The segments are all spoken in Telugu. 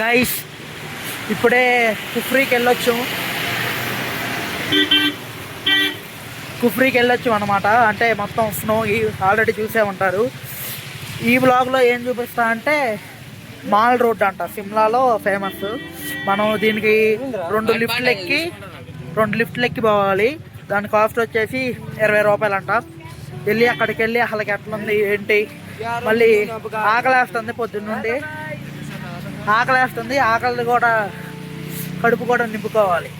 గైస్ ఇప్పుడే కుఫ్రీకి వెళ్ళొచ్చు. కుఫ్రీకి వెళ్ళొచ్చు అనమాట అంటే మొత్తం స్నో ఆల్రెడీ చూసే ఉంటారు. ఈ బ్లాగ్లో ఏం చూపిస్తా అంటే మాల్ రోడ్ అంట. సిమ్లాలో ఫేమస్ మనం దీనికి రెండు లిఫ్ట్లు ఎక్కి రెండు లిఫ్ట్లు ఎక్కి పోవాలి. దాని కాస్ట్ వచ్చేసి ఇరవై రూపాయలు అంట వెళ్ళి అక్కడికి వెళ్ళి అసలు ఎట్లుంది ఏంటి? మళ్ళీ ఆకలేస్తుంది పొద్దున్నుండి. ఆకలి వేస్తుంది ఆకలి కూడా కడుపు కూడా నింపుకోవాలి.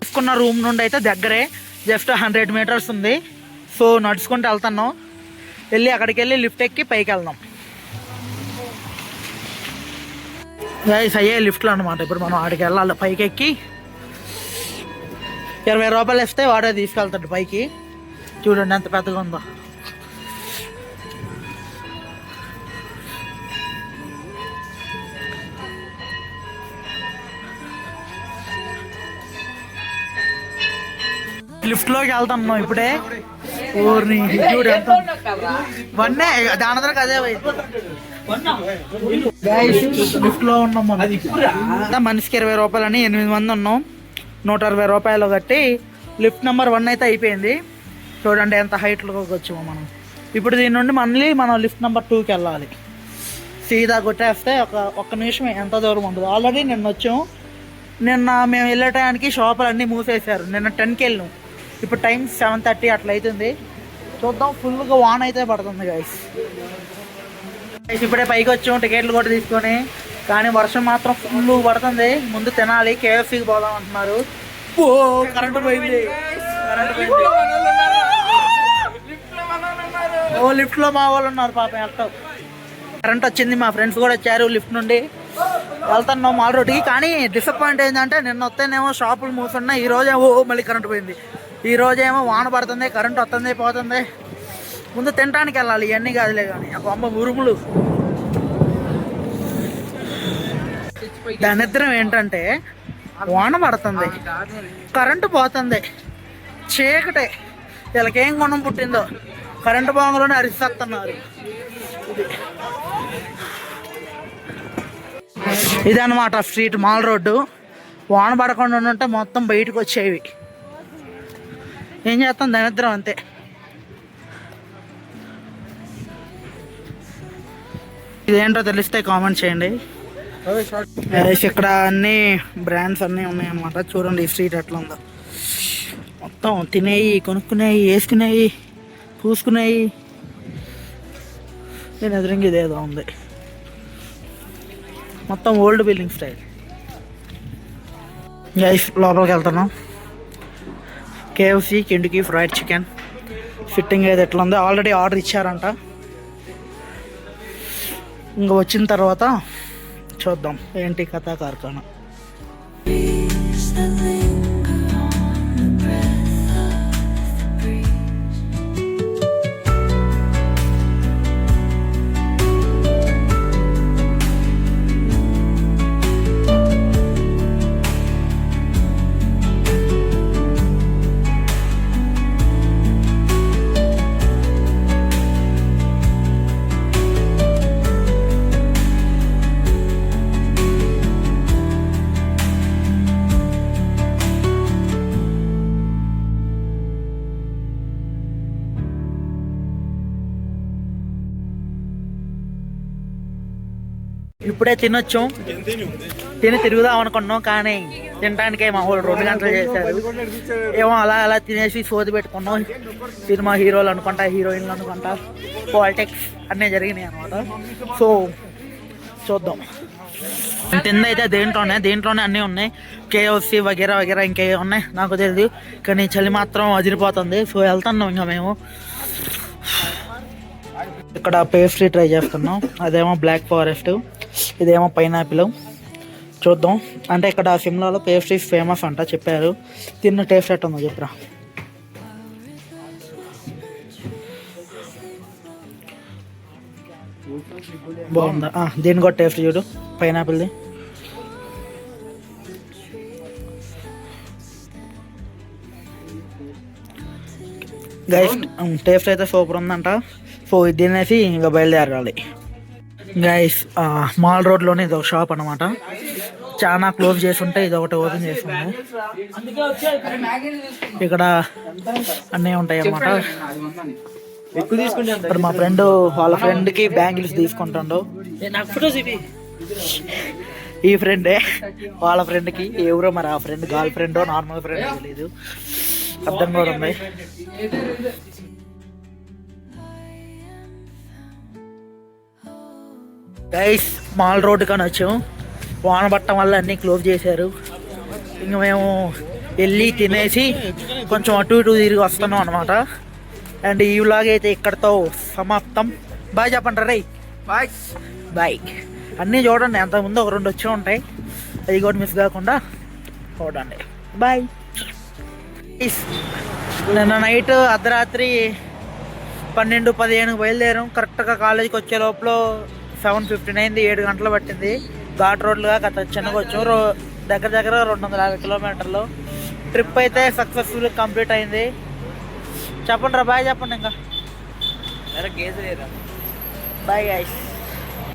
తీసుకున్న రూమ్ నుండి అయితే దగ్గరే. జస్ట్ హండ్రెడ్ మీటర్స్ ఉంది. సో నడుచుకుంటూ వెళ్తున్నాం. వెళ్ళి అక్కడికి వెళ్ళి లిఫ్ట్ ఎక్కి పైకి వెళ్దాం. గైస్ అయ్యే లిఫ్ట్లో అనమాట ఇప్పుడు మనం ఆడికి వెళ్ళాలి. పైకి ఎక్కి. ఇరవై రూపాయలు ఇస్తే వాడే తీసుకెళ్తాడు పైకి. చూడండి ఎంత పెద్దగా ఉందో. లిఫ్ట్లోకి వెళ్తున్నాం ఇప్పుడే? ఊరిని చూడు వన్నే దాని దగ్గర అదే లిఫ్ట్లో ఉన్నాం మనం. మనిషికి ఇరవై రూపాయలని ఎనిమిది మంది ఉన్నాం. నూట అరవై రూపాయలు కట్టి లిఫ్ట్ నెంబర్ వన్ అయితే అయిపోయింది. చూడండి ఎంత హైట్లో వచ్చామో మనం. ఇప్పుడు దీని నుండి మళ్ళీ మనం లిఫ్ట్ నెంబర్ టూకి వెళ్ళాలి. సీదా కొట్టేస్తే ఒక ఒక్క నిమిషం ఎంత దూరం ఉండదు. ఆల్రెడీ నిన్న వచ్చాం. నిన్న మేము వెళ్ళే షాపులు అన్నీ మూసేశారు. నిన్న టెన్కి వెళ్ళాం. ఇప్పుడు టైం సెవెన్ థర్టీ అట్లా అవుతుంది చూద్దాం ఫుల్గా వాన్ అయితే పడుతుంది గైస్ ఇప్పుడే పైకి వచ్చాం టికెట్లు కూడా తీసుకొని. కానీ వర్షం మాత్రం ఫుల్ పడుతుంది. ముందు తినాలి కేఎఫ్సీకి పోదాం అంటున్నారు. ఓ కరెంట్ పోయింది. కరెంట్ పోయింది. ఓ లిఫ్ట్లో మా వాళ్ళు ఉన్నారు పాపం వెళ్తాం. కరెంట్ వచ్చింది మా ఫ్రెండ్స్ కూడా వచ్చారు లిఫ్ట్ నుండి. వెళ్తున్నాం మాల్ రోడ్కి కానీ డిసప్పాయింట్ ఏంటంటే నిన్న వస్తేనేమో షాపులు మూసున్నా ఈ రోజేమో ఓ మళ్ళీ కరెంట్ పోయింది. ఈ రోజేమో వాన పడుతుంది కరెంట్ వస్తుంది పోతుంది. ముందు తినడానికి వెళ్ళాలి ఇవన్నీ కాదులే కానీ ఆ బొమ్మ ఉరుములు దానిద్దరం ఏంటంటే వాన పడుతుంది కరెంటు పోతుంది. చీకటే. వీళ్ళకేం గుణం పుట్టిందో కరెంటు బాంగులోనే అరిసేస్తున్నారు. ఇది. ఇదనమాట స్ట్రీట్ మాల్ రోడ్డు. వాన పడకుండా ఉంటే మొత్తం బయటకు వచ్చేవి. ఏం చేస్తాం? దరిద్రం అంతే. ఇదేంటో తెలిస్తే కామెంట్ చేయండి. ఇక్కడ అన్ని బ్రాండ్స్ అన్నీ ఉన్నాయన్నమాట. చూడండి ఈ స్ట్రీట్ ఎట్లా ఉందో. మొత్తం తినేయి కొనుక్కునేవి వేసుకునేవి పూసుకునేవి నేను ఎదురింగి ఇదేదో ఉంది. మొత్తం ఓల్డ్ బిల్డింగ్ స్టైల్ లోపలికి వెళ్తున్నాం. కేఎఫ్సి కిండికి ఫ్రైడ్ చికెన్ ఫిట్టింగ్ అయితే ఎట్లా ఉందో ఆల్రెడీ ఆర్డర్ ఇచ్చారంట. ఇంకా వచ్చిన తర్వాత చూద్దాం ఏంటి కథా కార్ఖానా. ఇప్పుడే తినొచ్చాం. తిని తిరుగుదాం అనుకున్నాం కానీ తినడానికే మా వాళ్ళు రెండు గంటలు చేశారు. ఏమో అలా అలా తినేసి సోది పెట్టుకున్నాం. సినిమా హీరోలు అనుకుంటా హీరోయిన్లు అనుకుంటా పాలిటిక్స్ అన్నీ జరిగినాయి అనమాట సో చూద్దాం. తింది అయితే దేంట్లోనే దేంట్లోనే అన్నీ ఉన్నాయి. కేఎఫ్సి వగేరా వగేరా ఇంకే ఉన్నాయి? నాకు తెలియదు కానీ చలి మాత్రం అదిరిపోతుంది. సో వెళ్తున్నాం ఇంకా మేము. ఇక్కడ పేస్ట్రీ ట్రై చేస్తున్నాం. అదేమో బ్లాక్ ఫారెస్ట్ ఇదేమో పైనాపిల్. చూద్దాం. అంటే ఇక్కడ సిమ్లాలో పేస్ట్రీ ఫేమస్ అంట చెప్పారు. తిన్న టేస్ట్ ఎట్టుందో చెప్పరా. బాగుందా? దీని కూడా టేస్ట్ చూడు. పైనాపిల్ది. గైస్ టేస్ట్ అయితే సూపర్ ఉందంట. సో ఇది తినేసి ఇంకా బయలుదేరాలి. గైస్ మాల్ రోడ్లోనే ఇది ఒక షాప్ అనమాట చాలా క్లోజ్ చేసి ఉంటే ఇది ఒకటి ఓపెన్ చేసింది ఇక్కడ అన్నీ ఉంటాయి అన్నమాట ఇక్కడ మా ఫ్రెండ్ వాళ్ళ ఫ్రెండ్కి బ్యాంగిల్స్ తీసుకుంటాడు. ఈ ఫ్రెండే వాళ్ళ ఫ్రెండ్కి. ఎవరో మరి ఆ friend girlfriend normal friend తెలియదు అర్థం కూడా ఉంది. గైస్ మాల్ రోడ్ కానీ వచ్చాం. వాన పట్టడం వల్ల అన్నీ క్లోజ్ చేశారు. ఇంక మేము వెళ్ళి తినేసి కొంచెం అటు ఇటు తిరిగి వస్తున్నాం అనమాట అండ్ ఈ వ్లాగ్ అయితే ఇక్కడతో సమాప్తం. బాయ్ చెప్పండి రై. బాయ్ బాయ్ అన్నీ చూడండి అంతకుముందు ఒక రెండు వచ్చి ఉంటాయి. అది కూడా మిస్ కాకుండా చూడండి. బాయ్ నిన్న నైట్ అర్ధరాత్రి పన్నెండు పదిహేను బయలుదేరాం. కరెక్ట్గా కాలేజీకి వచ్చే లోపల సెవెన్ ఫిఫ్టీన్ అయింది ఏడు గంటలు పట్టింది. ఘాట్ రోడ్లుగా గత చిన్నగా వచ్చాం. రో దగ్గర దగ్గర రెండు వందల యాభై కిలోమీటర్లు. ట్రిప్ అయితే సక్సెస్ఫుల్ కంప్లీట్ అయింది. చెప్పండి రా బాయ్ చెప్పండి ఇంకా. Bye guys